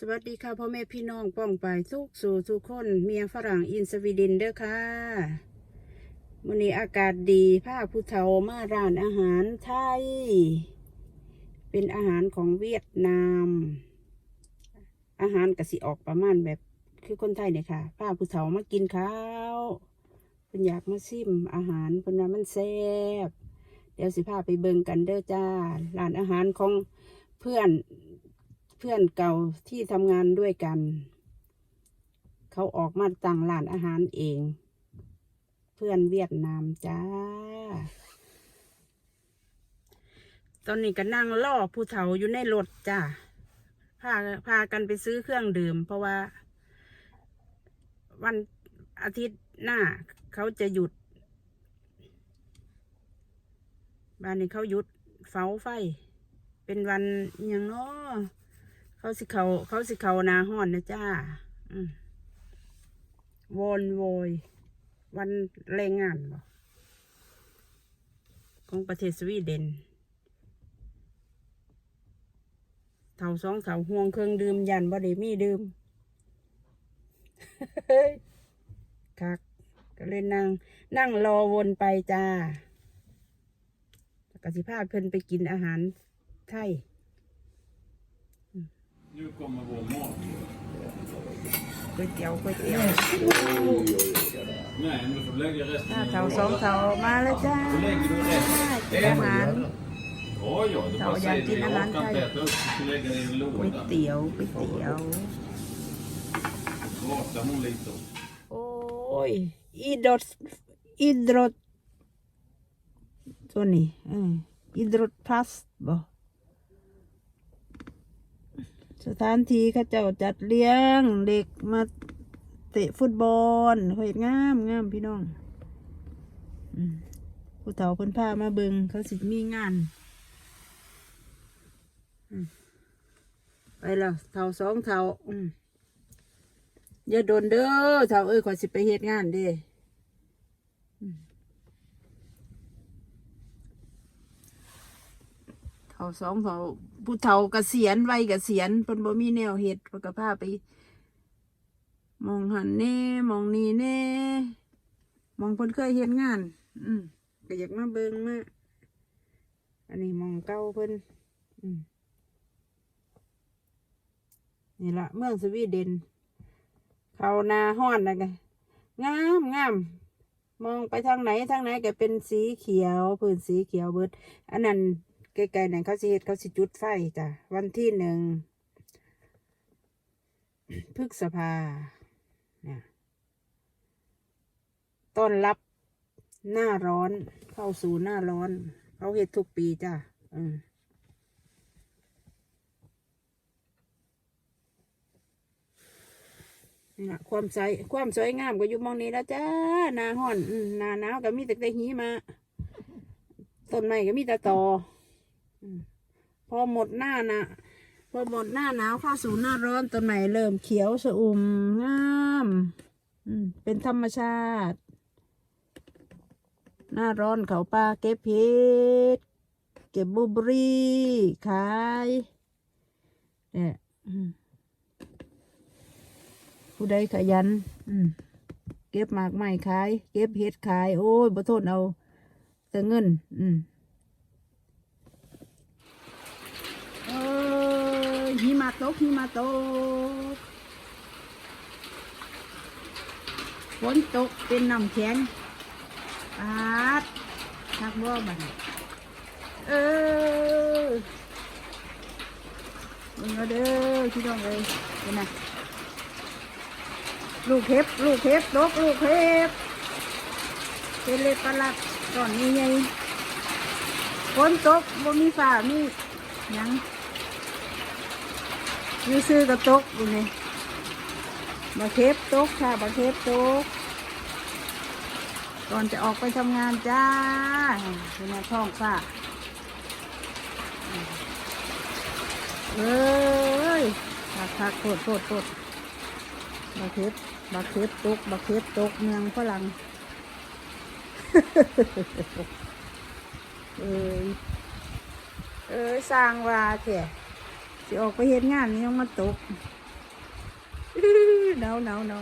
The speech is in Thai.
สวัสดีค่ะพ่อแม่พี่น้องป้องไปทุกสู่ทุกคนเมียฝรั่งอินสวีเดนเด้อค่ะวันนี้อากาศดีผ้าผู้เฒ่ามาร้านอาหารไทย เป็นอาหารของเวียดนาม อาหารกะสิออกประมาณแบบคือคนไทยเนี่ยค่ะผ้าผู้เฒ่ามากินข้าวเพิ่นอยากมาซิมอาหารเพิ่นว่ามันแซ่บเดี๋ยวสิพาไปเบิ่งกันเด้อจ้าร้านอาหารของเพื่อน เพื่อนเก่าที่ทำงานด้วยกัน เขาออกมาตั้งร้านอาหารเอง เพื่อนเวียดนามจ้า ตอนนี้ก็นั่งล่อผู้เฒ่าอยู่ในรถจ้าพาพากันไปซื้อเครื่องดื่ม เพราะว่า วันอาทิตย์หน้า เขาจะหยุด บ้านนี้เขาหยุดเฝ้าไฟ เป็นวันอย่างเนาะ เขาสิเขาเขาสิเขานาห้อนนะจ้าวนโวย วันแรงงานบ่ของประเทศสวีเดนเท่าสองเท่าห่วงเครื่องดื่มยันบ่ได้มีดื่มคักก็เลยนั่ง นั่งรอวนไปจ้ากสิพาเพิ่นไปกินอาหารไทย Nu kommer vår mat. ก๋วยเตี๋ยวก๋วยเตี๋ยว Nej, men du får lägga resten ห้าเท่าสองเท่ามาแล้วจ้า Då lägger du กิน resten. อาหาร Ja, ja, det Ja, bara jag säger det. gillar Jag han orkar inte här. äta upp. Du får lägga det i en ก๋วย låda. เตี๋ยวก๋วยเตี๋ยว Pratar hon lite om. โอ้ยอีดรถอีดรถตัวนี้เอออีดรถพลัสบ่ สถานที่เขาเจ้าจัดเลี้ยงเด็กมาเตะฟุตบอลเขาเห็นงามงามพี่น้องผู้เฒ่าเพิ่นพามาเบิงเขาสิมีงานไปแล้วเฒ่าสองเฒ่าอย่าโดนเด้อเฒ่าเอ้ยขอสิไปเฮ็ดงานเด้อืม เฒ่าสองเฒ่าผู้เฒ่าเกษียณวัยเกษียณเพิ่นบ่มีแนวเฮ็ดเพิ่นก็พาไป มองหันแน่มองนี่แน่มองเพิ่นเคยเฮ็ดงาน อืมก็อยากมาเบิ่งมาอันนี้มองเก่าเพิ่นอืมนี่ละเมืองสวีเดน เขานาห้อนนะไงงามงามมองไปทางไหนทางไหนก็เป็นสีเขียวพื้นสีเขียวเบิด อันนั้น ไกลๆนั่นเขาสิเฮ็ดเขาสิจุดไฟจ้ะวันที่หนึ่งพฤษภาเนี่ยต้อนรับหน้าร้อนเข้าสู่หน้าร้อน เขาเฮ็ดทุกปีจ้ะอืมนี่ะความใสความสวยงามก็อยู่มองนี้แล้วจ้าหนาห้อนหนาหนาวก็มีแต่แต่หิมะต้นไม้ก็มีแต่ตออืม พอหมดหน้านะพอหมดหน้าหนาวเข้าสู่หน้าร้อนต้นไม้เริ่มเขียวสะอุ่มงามเป็นธรรมชาติ หน้าร้อนเขาป่าเก็บเห็ดเก็บบูเบอรี่ขายเนี่ยผู้ใดขยัน เก็บหมากไม้ขาย เก็บเห็ดขาย โอ้ยบ่ทนเอา แต่เงิน อืมเอ้ย หิมะตกหิมะตกฝนตกเป็นน้ำแข็งปาดทักบ่บันเออเบิ่งเอาเด้อพี่น้องเลยเป็นไงลูกเห็บลูกเห็บดกลูกเห็บเป็นเล็บประหลัดก่อนนี้ไงฝนตกบ่มีฝ่ามียัง ยูซื้อกระตกอยู่นี่บาเข็บตกค่ะบาเข็บตกก่อนจะออกไปทำงานจ้าเป็นไงท้องฟ้าเอ้ยพักพักโคตรโคตรโคตรบักเข็บบักเข็บตกบักเข็บตกเมืองฝรั่งเอ้ยเอ้ยสร้างว่าแท้ สิออกไปเห็นงานนี่ยังมาตกเดาเดาวหา